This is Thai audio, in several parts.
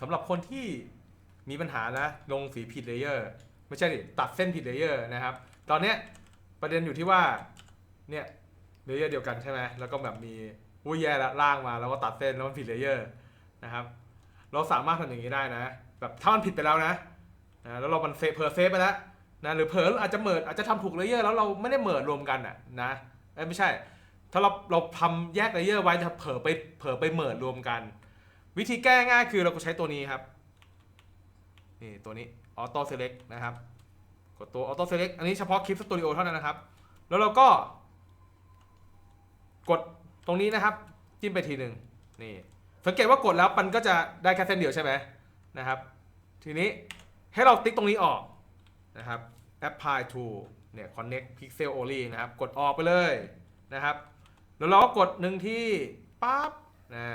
สำหรับคนที่มีปัญหานะลงสีผิดเลเยอร์ไม่ใช่ดิตัดเส้นผิดเลเยอร์นะครับ ตอนเนี้ยประเด็นอยู่ที่ว่าเนี่ยเลเยอร์เดียวกันใช่ไหมแล้วก็แบบมีอุ้ยแย่ละล่างมาแล้วก็ตัดเส้นแล้วมันผิดเลเยอร์นะครับ เราสามารถทำอย่างนี้ได้นะ แบบถ้ามันผิดไปแล้วนะนะแล้วเรามันเซฟเพอร์เซฟไปแล้วนะหรือเผลออาจจะเมิดอาจจะทำถูกเลเยอร์แล้วเราไม่ได้เมิดรวมกันอะนะไม่ใช่ ถ้าเราเราทำแยกเลเยอร์ไว้จะเผลอไปเผลอไปเมิดรวมกัน วิธีแก้ง่ายคือเราก็ใช้ตัวนี้ครับนี่ตัวนี้ออโต้เซเล็กนะครับ กดตัวออโต้เซเล็กอันนี้เฉพาะคลิปสตูดิโอเท่านั้นนะครับ แล้วเราก็ กดตรงนี้นะครับ จิ้มไปทีหนึ่งนี่สังเกตว่ากดแล้วมันก็จะได้แค่เส้นเดียวใช่ไหมนะครับ ทีนี้ให้เราติ๊กตรงนี้ออกนะครับ apply to เนี่ย connect pixel only นะครับ กดออกไปเลยนะครับ แล้วเราก็กดหนึ่งที่ปั๊บนะ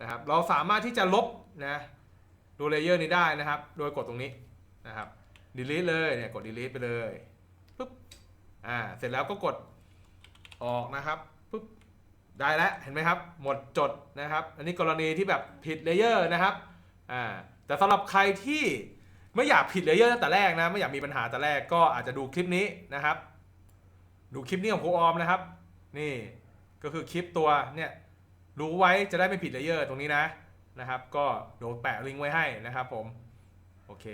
นะครับเราสามารถที่จะลบนะดูเลเยอร์นี้ได้นะครับ โดยกดตรงนี้นะครับ delete เลยเนี่ยกด delete ไปเลยปุ๊บอ่าเสร็จแล้วก็กดออกนะครับปุ๊บได้แล้วเห็นไหมครับ หมดจดนะครับ อันนี้กรณีที่แบบผิดเลเยอร์นะครับอ่าแต่สำหรับใครที่ไม่อยากผิดเลเยอร์ตั้งแต่แรกนะไม่อยากมีปัญหาแต่แรกก็อาจจะดูคลิปนี้นะครับ ดูคลิปนี้ของครูออมนะครับ นี่ก็คือคลิปตัวเนี่ย รู้ไว้จะได้ไม่ผิดเลเยอร์ตรงนี้นะนะครับ ก็เดี๋ยวแปะลิงก์ไว้ให้นะครับผม โอเค